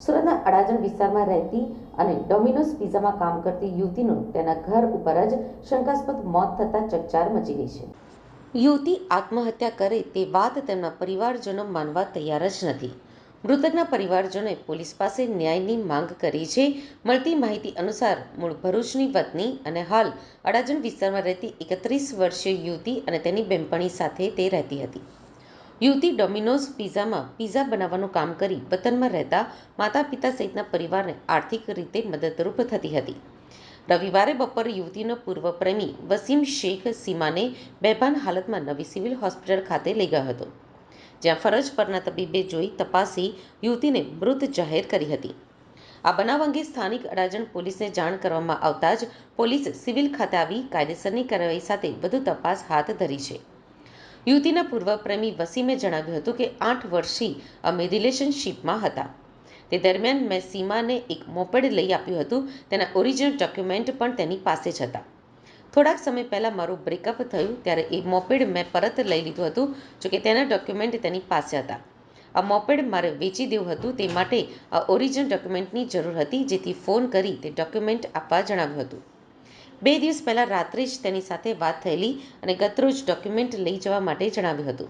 સુરતના અડાજણ વિસ્તારમાં રહેતી અને ડોમિનોઝ પિઝામાં કામ કરતી યુવતીનું તેના ઘર ઉપર જ શંકાસ્પદ મોત થતાં ચકચાર મચી ગઈ છે. યુવતી આત્મહત્યા કરે તે વાત તેમના પરિવારજનો માનવા તૈયાર જ નથી. મૃતકના પરિવારજનોએ પોલીસ પાસે ન્યાયની માંગ કરી છે. મળતી માહિતી અનુસાર મૂળ ભરૂચની વતની અને હાલ અડાજણ વિસ્તારમાં રહેતી એકત્રીસ વર્ષીય યુવતી અને તેની બેનપણી સાથે તે રહેતી હતી. યુવતી ડોમિનોઝ પિઝામાં પિઝા બનાવવાનું કામ કરી વતનમાં રહેતા માતા પિતા સહિતના પરિવારને આર્થિક રીતે મદદરૂપ થતી હતી. રવિવારે બપોરે યુવતીનો પૂર્વ પ્રેમી વસીમ શેખ સીમાને બેભાન હાલતમાં નવી સિવિલ હોસ્પિટલ ખાતે લઈ ગયો હતો. જ્યાં ફરજ પરના તબીબે જોઈ તપાસી યુવતીને મૃત જાહેર કરી હતી. આ બનાવ અંગે સ્થાનિક અડાજણ પોલીસને જાણ કરવામાં આવતા જ પોલીસ સિવિલ ખાતે આવી કાયદેસરની કાર્યવાહી સાથે વધુ તપાસ હાથ ધરી છે. યુવતીના પૂર્વ પ્રેમી વસીમે જણાવ્યું હતું કે આઠ વર્ષથી અમે રિલેશનશીપમાં હતા. તે દરમિયાન મેં સીમાને એક મોપેડ લઈ આપ્યું હતું. તેના ઓરિજિનલ ડોક્યુમેન્ટ પણ તેની પાસે જ હતા. થોડાક સમય પહેલાં મારું બ્રેકઅપ થયું ત્યારે એ મોપેડ મેં પરત લઈ લીધું હતું જોકે તેના ડોક્યુમેન્ટ તેની પાસે હતા. આ મોપેડ મારે વેચી દેવું હતું તે માટે આ ઓરિજિનલ ડોક્યુમેન્ટની જરૂર હતી, જેથી ફોન કરી તે ડોક્યુમેન્ટ આપવા જણાવ્યું હતું. બે દિવસ પહેલાં રાત્રે જ તેની સાથે વાત થયેલી અને ગતરોજ ડોક્યુમેન્ટ લઈ જવા માટે જણાવ્યું હતું.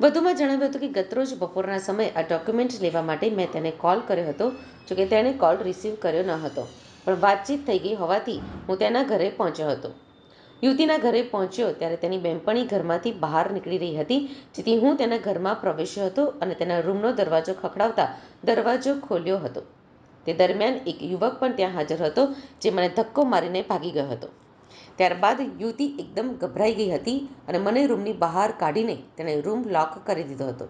વધુમાં જણાવ્યું હતું કે ગતરોજ બપોરના સમયે આ ડોક્યુમેન્ટ લેવા માટે મેં તેને કોલ કર્યો હતો જોકે તેણે કોલ રિસીવ કર્યો ન હતો, પણ વાતચીત થઈ ગઈ હોવાથી હું તેના ઘરે પહોંચ્યો હતો. યુવતીના ઘરે પહોંચ્યો ત્યારે તેની બેનપણી ઘરમાંથી બહાર નીકળી રહી હતી, જેથી હું તેના ઘરમાં પ્રવેશ્યો હતો અને તેના રૂમનો દરવાજો ખખડાવતા દરવાજો ખોલ્યો હતો. તે દરમિયાન એક યુવક પણ ત્યાં હાજર હતો, જે મને ધક્કો મારીને ભાગી ગયો હતો. ત્યારબાદ યુવતી એકદમ ગભરાઈ ગઈ હતી અને મને રૂમની બહાર કાઢીને તેણે રૂમ લોક કરી દીધો હતો.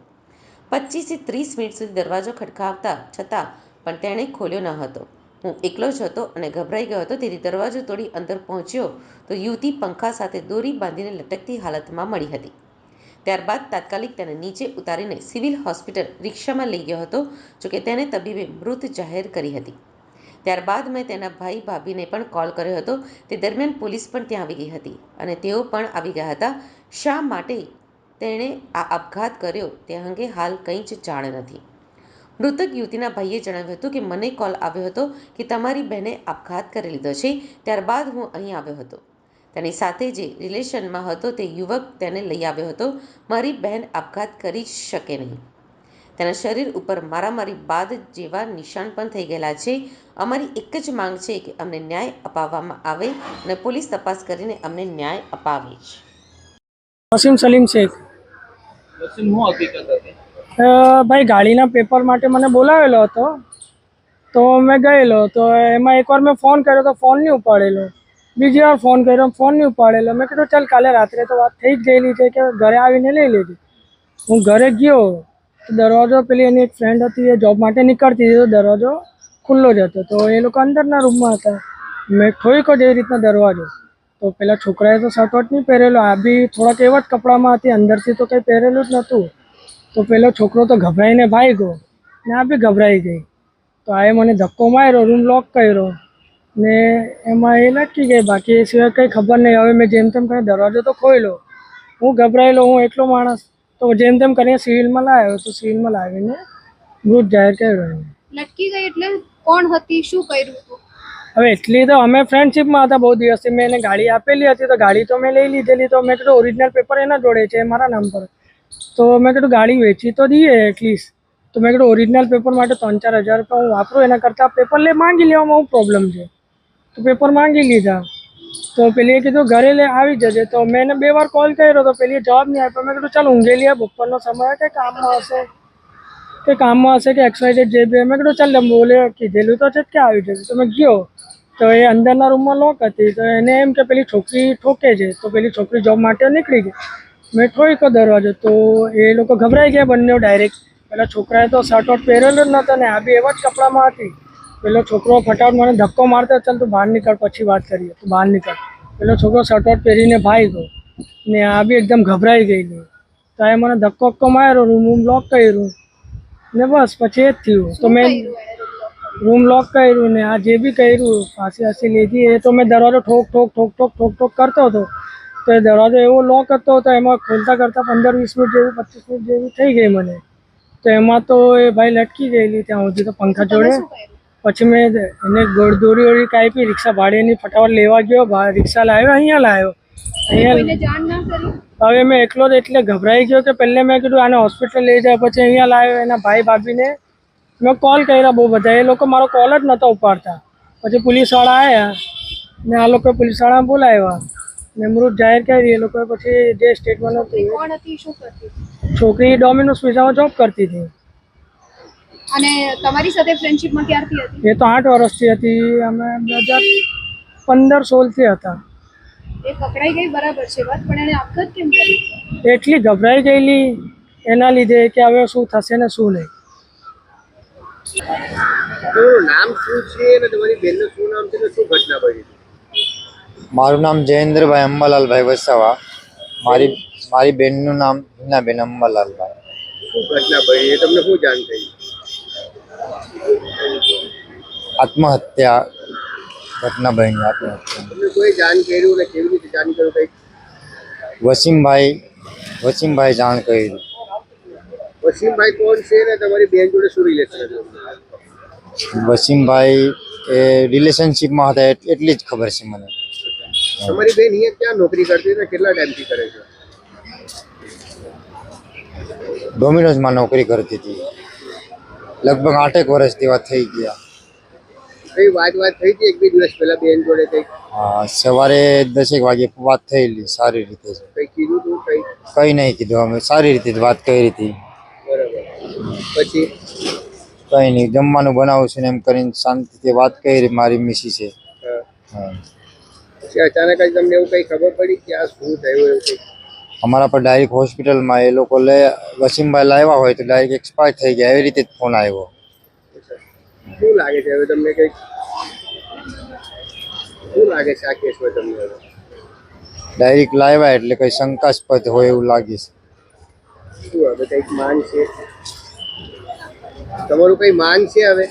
પચીસથી ત્રીસ મિનિટ સુધી દરવાજો ખટકાવતા છતાં પણ તેણે ખોલ્યો ન હતો. હું એકલો જ હતો અને ગભરાઈ ગયો હતો, તેથી દરવાજો તોડી અંદર પહોંચ્યો તો યુવતી પંખા સાથે દોરી બાંધીને લટકતી હાલતમાં મળી હતી. ત્યારબાદ તાત્કાલિક તેને નીચે ઉતારીને સિવિલ હોસ્પિટલ રિક્ષામાં લઈ ગયો હતો જોકે તેને તબીબે મૃત જાહેર કરી હતી. ત્યારબાદ મેં તેના ભાઈ ભાભીને પણ કોલ કર્યો હતો. તે દરમિયાન પોલીસ પણ ત્યાં આવી ગઈ હતી અને તેઓ પણ આવી ગયા હતા. શા માટે તેણે આ આપઘાત કર્યો તે અંગે હાલ કંઈ જ જાણ નથી. મૃતક યુવતીના ભાઈએ જણાવ્યું હતું કે મને કોલ આવ્યો હતો કે તમારી બહેને આપઘાત કરી લીધો છે. ત્યારબાદ હું અહીં આવ્યો હતો. તેની સાથે જે રિલેશનમાં હતો તે યુવક તેને લઈ આવ્યો હતો. મારી બહેન આપઘાત કરી શકે નહીં. તેના શરીર ઉપર મારામારી બાદ જેવા નિશાન પણ થઈ ગયેલા છે. અમારી એક જ માંગ છે કે અમને ન્યાય અપાવવામાં આવે અને પોલીસ તપાસ કરીને અમને ન્યાય અપાવે જ. વસીમ સલીમ શેખ. ભાઈ ગાડીના પેપર માટે મને બોલાવેલો હતો. તો મેં ગયેલો. તો એમાં એકવાર મેં ફોન કર્યો તો ફોન નહીં ઉપાડેલો. બીજી વાર ફોન કર્યો ફોન નહીં ઉપાડેલો. મેં કીધું, ચાલ, કાલે રાત્રે તો વાત થઈ જ ગયેલી છે કે ઘરે આવીને લઈ લીધી હું ઘરે ગયો દરવાજો પેલી એની એક ફ્રેન્ડ હતી, એ જોબ માટે નીકળતી હતી, તો દરવાજો ખુલ્લો જ હતો. તો એ લોકો અંદરના રૂમમાં હતા. મેં ઠોઈકો જેવી રીતના દરવાજો. તો પેલા છોકરાએ તો શર્ટ વટ નહીં પહેરેલો, આ બી થોડાક એવા જ કપડામાં હતી, અંદરથી તો કંઈ પહેરેલું જ નહોતું. તો પેલો છોકરો તો ગભરાઈને ભાઈ ગયો ને આ બી ગભરાઈ ગઈ. તો આએ મને ધક્કો માર્યો રૂમ લોક કર્યો. ને એમાં એ લટકી ગઈ બાકી એ સિવાય કંઈ ખબર નહીં. હવે મેં જેમ તેમ કરીને દરવાજો તો ખોલ્યો. હું ગભરાયેલો હું એટલો માણસ. તો જેમ તેમ કરીને સિવિલમાં લાવ્યો તો સિવિલમાં લાવીને મૃત જાહેર કર્યો એને. લટકી ગઈ એટલે કોણ હતી? શું કર્યું હતું? હવે એટલી તો અમે ફ્રેન્ડશીપમાં હતા બહુ દિવસથી. મેં એને ગાડી આપેલી હતી તો ગાડી તો મેં લઈ લીધેલી. તો મેં કીધું ઓરિજિનલ પેપર એના જોડે છે મારા નામ પર. તો મેં કીધું ગાડી વેચી તો દઈએ એટલીસ્ટ તો મેં કીધું ઓરિજિનલ પેપર માટે ત્રણ ચાર હજાર રૂપિયા હું વાપરું એના કરતાં પેપર લે માંગી લેવામાં હું પ્રોબ્લેમ છે. તો પેપર માંગી લીધા. તો પેલીએ કીધું, ઘરે લે, આવી જજે. તો મેં એને બે વાર કોલ કર્યો તો પેલીએ જવાબ નહીં આપ્યો. મેં કીધું, ચાલ, ઊંઘેલી બપોરનો સમય કે કામમાં હશે? કે કામમાં હશે કે એક્સવાઇઝેડ જે બી મેં કીધું, ચાલ બોલે, કીધેલું તો છે કે આવી જશે તો મેં ગયો. તો એ અંદરના રૂમમાં લોક હતી. તો એને એમ કે, પેલી છોકરી ઠોકે છે. તો પેલી છોકરી જોબ માટે નીકળી ગઈ. મેં ઠોક્યો દરવાજો. તો એ લોકો ગભરાઈ ગયા બંને ડાયરેક્ટ પેલા છોકરાએ તો શર્ટ વટ પહેરેલો જ નહોતો ને આ બી એવા જ કપડામાં હતી. પેલો છોકરો ફટાફટ મને ધક્કો મારતો ચાલ તું બહાર નીકળ પછી વાત કરીએ. તું બહાર નીકળ. પેલો છોકરો શર્ટ વટ પહેરીને ભાઈ ગયો ને આ બી એકદમ ગભરાઈ ગયેલી તો એ મને ધક્કો ધક્કો માર્યો રૂમ રૂમ લોક કર્યું ને બસ પછી એ જ થયું. તો મેં રૂમ લોક કર્યું ને આ જે બી કર્યું ફાંસી હાસી લીધી એ તો મેં દરવાજો ઠોક ઠોક ઠોક ઠોક ઠોક ઠોક કરતો હતો. તો એ દરવાજો એવો લોક હતો તો એમાં ખોલતા કરતાં પંદર વીસ મિનિટ જેવી પચીસ મિનિટ જેવી થઈ ગઈ મને. તો એમાં તો એ ભાઈ લટકી ગયેલી ત્યાં સુધી તો પંખા જોડે. શું કર્યું? પછી મેં એને ગોળ દોરી ઓરી કાપી રિક્ષા ભાડેની ફટાફટ લેવા ગયો રિક્ષા લાવ્યો અહીંયા લાવ્યો અહીંયા હવે મેં એકલો જ એટલે ગભરાઈ ગયો કે પહેલે મેં કીધું આને હોસ્પિટલ લઈ જાય પછી અહીંયા લાવ્યો એના ભાઈ ભાભીને. મેં કોલ કર્યા બહુ બધા. એ લોકો મારો કોલ જ નહોતા ઉપાડતા. પછી પોલીસવાળા આવ્યા ને આ લોકો પોલીસવાળા બોલાવ્યા. ને મૃત જાહેર કરી એ લોકોએ પછી જે સ્ટેટમેન્ટ હતી એ છોકરી ડોમિનોસ પિઝામાં જોબ કરતી હતી. અને તમારી સાથે ફ્રેન્ડશિપમાં ક્યારથી હતી? એ તો આઠ વર્ષથી હતી. અમે બે હજાર પંદર સોળથી હતા. એ પકડાઈ ગઈ બરાબર છે વાત પણ એને આપઘાત કેમ કરી એટલી ગભરાઈ ગયેલી એના લીધે કે હવે શું થશે ને શું નહીં. નામ શું છે અને તમારી બેનનું શું નામ છે શું ઘટના બની મારું નામ જયેન્દ્રભાઈ અંબાલાલભાઈ વસાવા. મારી મારી બેનનું નામ હિનાબેન અંબાલાલભાઈ. શું ઘટના બની? તમને શું જાણ થઈ? આત્મહત્યા ઘટના બની આત્મહત્યા વસીમભાઈ વસીમભાઈ જાણ કરી. વસીમભાઈ કોણ છે ને તમારી બેન જોડે શું રિલેશન વસીમભાઈ એ રિલેશનશિપમાં હતા એટલી જ ખબર છે મને. તમારી બેન અહીંયા ક્યાં નોકરી કરતી ને કેટલા ટાઈમથી કરે છે? ડોમિનોઝમાં નોકરી કરતી હતી. લગભગ આઠેક વર્ષ જેવા થઈ ગયા. કઈ વાત વાત થઈ હતી એક બે દિવસ પહેલા બેન જોડે કઈ હા, સવારે દસેક વાગે વાત થયેલી સારી રીતે. કઈ કીધું તું કઈ? કઈ નહીં કીધું અમે સારી રીતે જ વાત કરી હતી. બરાબર. પછી? કંઈ નહીં જમવાનું બનાવું છું ને એમ કરીને શાંતિથી વાત કરી મારી મિસી છે. હા. અચાનક જ તમને એવું કઈ ખબર પડી કે આ શું થયું એવું કઈ? અમારા પર ડાયરેક્ટ હોસ્પિટલમાં એ લોકો લે વસીમભાઈ લાવ્યા હોય તો ડાયરેક્ટ એક્સપાયર થઈ ગયા એવી રીતે જ ફોન આવ્યો. શું લાગે છે હવે તમને કંઈક? શું લાગે છે આ કેસ હોય તમને ડાયરેક્ટ લાવ્યા એટલે કંઈ શંકાસ્પદ હોય એવું લાગે છે. શું હવે કંઈક માન છે? તમારું કંઈ માન છે હવે?